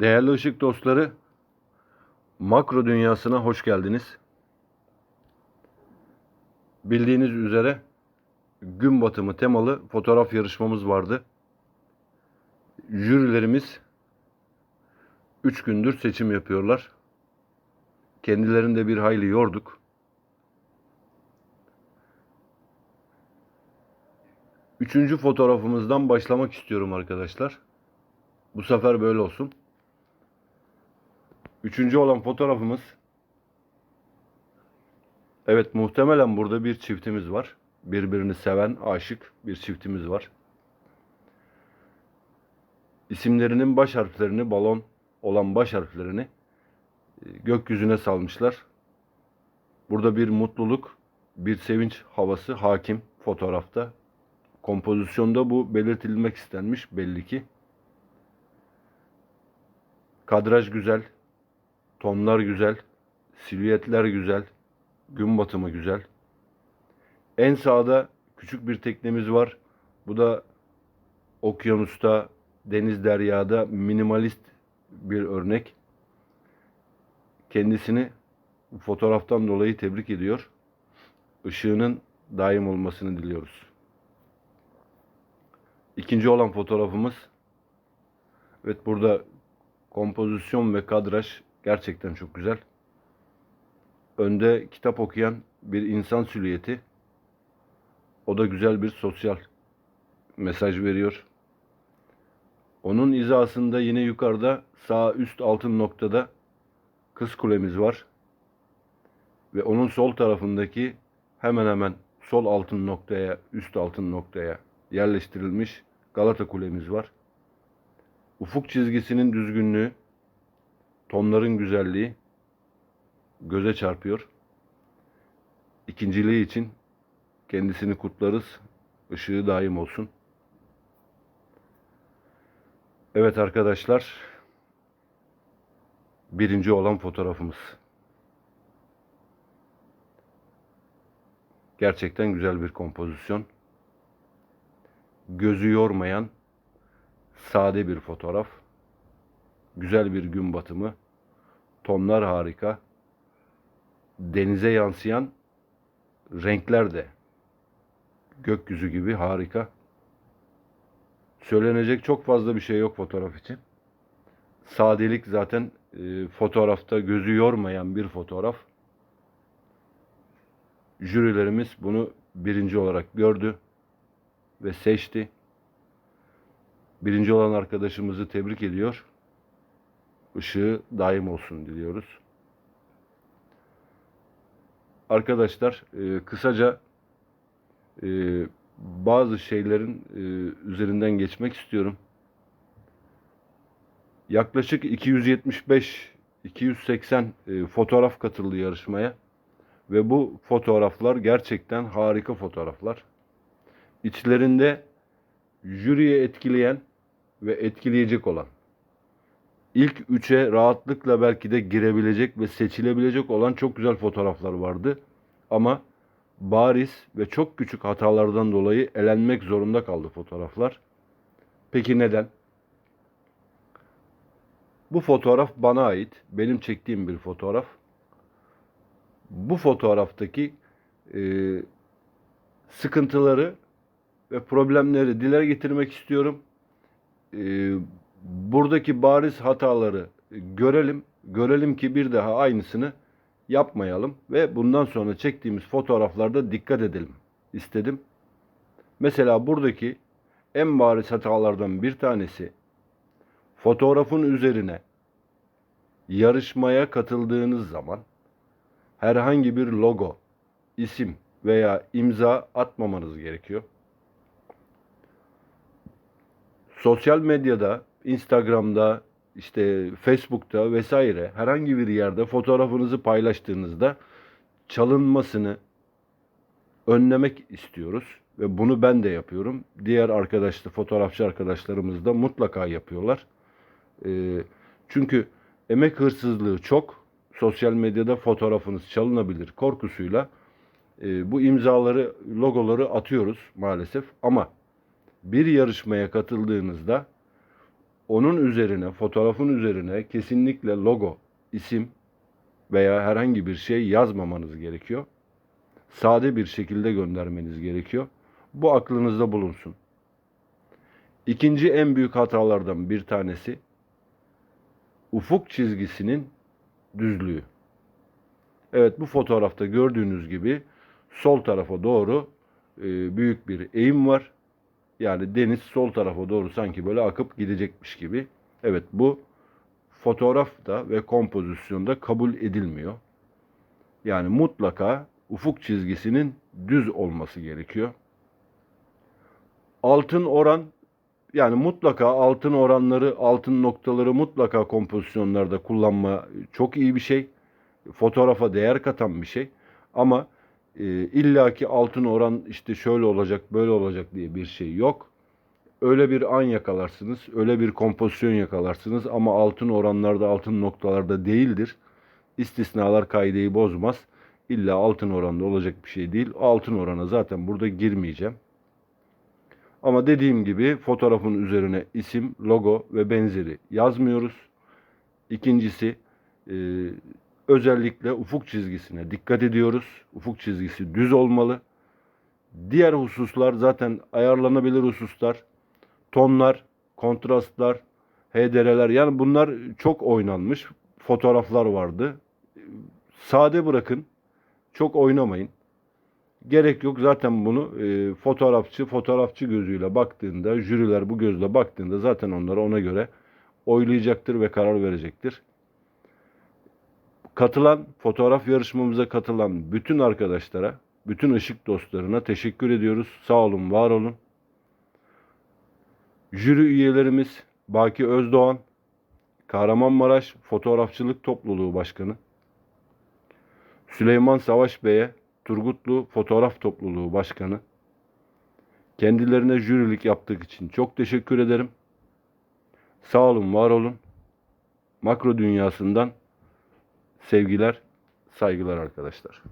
Değerli ışık dostları, makro dünyasına hoş geldiniz. Bildiğiniz üzere gün batımı temalı fotoğraf yarışmamız vardı. Jürilerimiz 3 gündür seçim yapıyorlar. Kendilerini de bir hayli yorduk. Üçüncü fotoğrafımızdan başlamak istiyorum arkadaşlar. Bu sefer böyle olsun. Üçüncü olan fotoğrafımız. Evet muhtemelen burada bir çiftimiz var. Birbirini seven, aşık bir çiftimiz var. İsimlerinin baş harflerini, balon olan baş harflerini e, gökyüzüne salmışlar. Burada bir mutluluk, bir sevinç havası hakim fotoğrafta. Kompozisyonda bu belirtilmek istenmiş belli ki. Kadraj güzel, tonlar güzel, silüetler güzel, gün batımı güzel. En sağda küçük bir teknemiz var. Bu da okyanusta, deniz deryada minimalist bir örnek. Kendisini fotoğraftan dolayı tebrik ediyor. Işığının daim olmasını diliyoruz. İkinci olan fotoğrafımız. Evet burada kompozisyon ve kadraj gerçekten çok güzel. Önde kitap okuyan bir insan silüeti. O da güzel bir sosyal mesaj veriyor. Onun izasında yine yukarıda sağ üst altın noktada kız kulemiz var. Ve onun sol tarafındaki hemen hemen sol altın noktaya, üst altın noktaya yerleştirilmiş Galata kulemiz var. Ufuk çizgisinin düzgünlüğü, tonların güzelliği göze çarpıyor. İkinciliği için kendisini kutlarız. Işığı daim olsun. Evet arkadaşlar. Birinci olan fotoğrafımız. Gerçekten güzel bir kompozisyon. Gözü yormayan sade bir fotoğraf. Güzel bir gün batımı. Tonlar harika. Denize yansıyan renkler de gökyüzü gibi harika. Söylenecek çok fazla bir şey yok fotoğraf için. Sadelik zaten e, fotoğrafta gözü yormayan bir fotoğraf. Jürilerimiz bunu birinci olarak gördü ve seçti. Birinci olan arkadaşımızı tebrik ediyor. Işığı daim olsun diliyoruz. Arkadaşlar e, kısaca e, bazı şeylerin e, üzerinden geçmek istiyorum. Yaklaşık 275-280 e, fotoğraf katıldı yarışmaya. Ve bu fotoğraflar gerçekten harika fotoğraflar. İçlerinde jüriye etkileyen ve etkileyecek olan ilk üçe rahatlıkla belki de girebilecek ve seçilebilecek olan çok güzel fotoğraflar vardı. Ama bariz ve çok küçük hatalardan dolayı elenmek zorunda kaldı fotoğraflar. Peki neden? Bu fotoğraf bana ait. Benim çektiğim bir fotoğraf. Bu fotoğraftaki e, sıkıntıları ve problemleri dile getirmek istiyorum. E, buradaki bariz hataları görelim. Görelim ki bir daha aynısını yapmayalım ve bundan sonra çektiğimiz fotoğraflarda dikkat edelim istedim. Mesela buradaki en bariz hatalardan bir tanesi fotoğrafın üzerine yarışmaya katıldığınız zaman herhangi bir logo, isim veya imza atmamanız gerekiyor. Sosyal medyada, Instagram'da, işte Facebook'ta vesaire herhangi bir yerde fotoğrafınızı paylaştığınızda çalınmasını önlemek istiyoruz ve bunu ben de yapıyorum. Diğer arkadaşlar, fotoğrafçı arkadaşlarımız da mutlaka yapıyorlar. Ee, çünkü emek hırsızlığı çok. Sosyal medyada fotoğrafınız çalınabilir korkusuyla e, bu imzaları, logoları atıyoruz maalesef. Ama bir yarışmaya katıldığınızda onun üzerine, fotoğrafın üzerine kesinlikle logo, isim veya herhangi bir şey yazmamanız gerekiyor. Sade bir şekilde göndermeniz gerekiyor. Bu aklınızda bulunsun. İkinci en büyük hatalardan bir tanesi ufuk çizgisinin düzlüğü. Evet bu fotoğrafta gördüğünüz gibi sol tarafa doğru e, büyük bir eğim var. Yani deniz sol tarafa doğru sanki böyle akıp gidecekmiş gibi. Evet bu fotoğrafta ve kompozisyonda kabul edilmiyor. Yani mutlaka ufuk çizgisinin düz olması gerekiyor. Altın oran yani mutlaka altın oranları, altın noktaları mutlaka kompozisyonlarda kullanma çok iyi bir şey. Fotoğrafa değer katan bir şey. Ama e, illaki altın oran işte şöyle olacak, böyle olacak diye bir şey yok. Öyle bir an yakalarsınız, öyle bir kompozisyon yakalarsınız ama altın oranlarda, altın noktalarda değildir. İstisnalar kaideyi bozmaz. İlla altın oranda olacak bir şey değil. Altın orana zaten burada girmeyeceğim. Ama dediğim gibi fotoğrafın üzerine isim, logo ve benzeri yazmıyoruz. İkincisi e, özellikle ufuk çizgisine dikkat ediyoruz. Ufuk çizgisi düz olmalı. Diğer hususlar zaten ayarlanabilir hususlar. Tonlar, kontrastlar, HDR'ler yani bunlar çok oynanmış fotoğraflar vardı. Sade bırakın. Çok oynamayın. Gerek yok zaten bunu e, fotoğrafçı fotoğrafçı gözüyle baktığında jüriler bu gözle baktığında zaten onları ona göre oylayacaktır ve karar verecektir. Katılan fotoğraf yarışmamıza katılan bütün arkadaşlara, bütün ışık dostlarına teşekkür ediyoruz. Sağ olun, var olun. Jüri üyelerimiz Baki Özdoğan, Kahramanmaraş Fotoğrafçılık Topluluğu Başkanı, Süleyman Savaş Bey'e Turgutlu Fotoğraf Topluluğu Başkanı. Kendilerine jürilik yaptık için çok teşekkür ederim. Sağ olun, var olun. Makro dünyasından sevgiler, saygılar arkadaşlar.